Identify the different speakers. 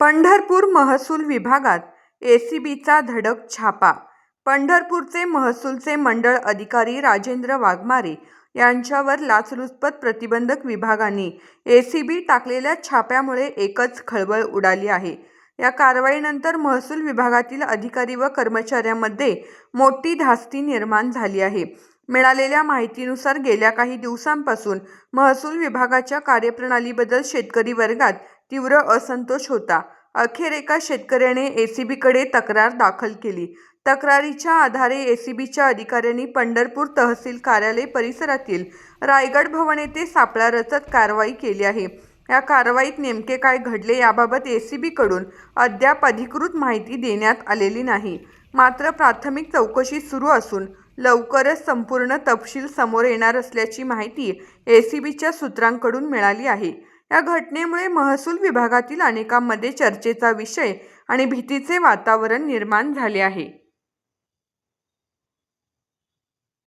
Speaker 1: पंढरपूर महसूल विभागात एसीबीचा धडक छापा. पंढरपूरचे महसूलचे मंडळ अधिकारी राजेंद्र वाघमारे यांच्यावर लाचलुचपत प्रतिबंधक विभागाने एसीबी टाकलेल्या छाप्यामुळे एकच खळबळ उडाली आहे. या कारवाईनंतर महसूल विभागातील अधिकारी व कर्मचाऱ्यांमध्ये मोठी धास्ती निर्माण झाली आहे. मिळालेल्या माहितीनुसार गेल्या काही दिवसांपासून महसूल विभागाच्या कार्यप्रणालीबद्दल शेतकरी वर्गात तीव्र असंतोष होता. अखेर एका शेतकऱ्याने एसीबीकडे तक्रार दाखल केली. तक्रारीच्या आधारे एसीबीच्या अधिकाऱ्यांनी पंढरपूर तहसील कार्यालय परिसरातील रायगड भवन येथे सापळा रचत कारवाई केली आहे. या कारवाईत नेमके काय घडले याबाबत एसीबीकडून अद्याप अधिकृत माहिती देण्यात आलेली नाही. मात्र प्राथमिक चौकशी सुरू असून लवकरच संपूर्ण तपशील समोर येणार असल्याची माहिती एसीबीच्या सूत्रांकडून मिळाली आहे. या घटनेमुळे महसूल विभागातील अनेकांमध्ये चर्चेचा विषय आणि भीतीचे वातावरण निर्माण झाले आहे.